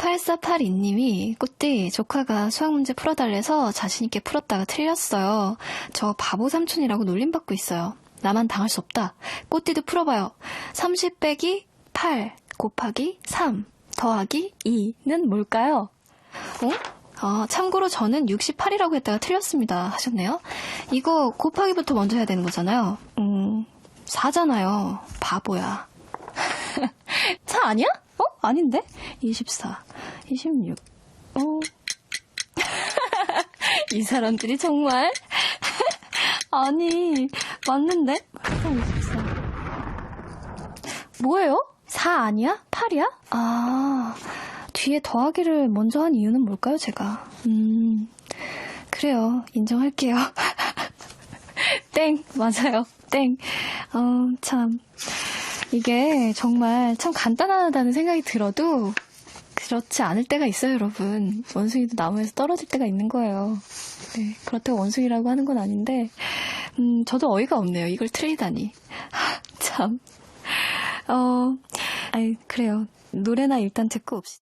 8482님이 꽃띠 조카가 수학 문제 풀어달래서 자신있게 풀었다가 틀렸어요. 저 바보 삼촌이라고 놀림받고 있어요. 나만 당할 수 없다. 꽃띠도 풀어봐요. 30 빼기 8 곱하기 3 더하기 2는 뭘까요? 어? 아, 참고로 저는 68이라고 했다가 틀렸습니다. 하셨네요. 이거 곱하기부터 먼저 해야 되는 거잖아요. 음, 4잖아요. 바보야. 4 아니야? 어? 아닌데? 24, 26. 어. 이 사람들이 정말. 아니, 맞는데? 24. 뭐예요? 4 아니야? 8이야? 아, 뒤에 더하기를 먼저 한 이유는 뭘까요, 제가? 음, 그래요. 인정할게요. 땡, 맞아요. 땡. 어, 참. 이게 정말 참 간단하다는 생각이 들어도 그렇지 않을 때가 있어요, 여러분. 원숭이도 나무에서 떨어질 때가 있는 거예요. 네, 그렇다고 원숭이라고 하는 건 아닌데, 음, 저도 어이가 없네요. 이걸 틀리다니. 참. 어, 아니, 그래요. 노래나 일단 듣고 옵시다.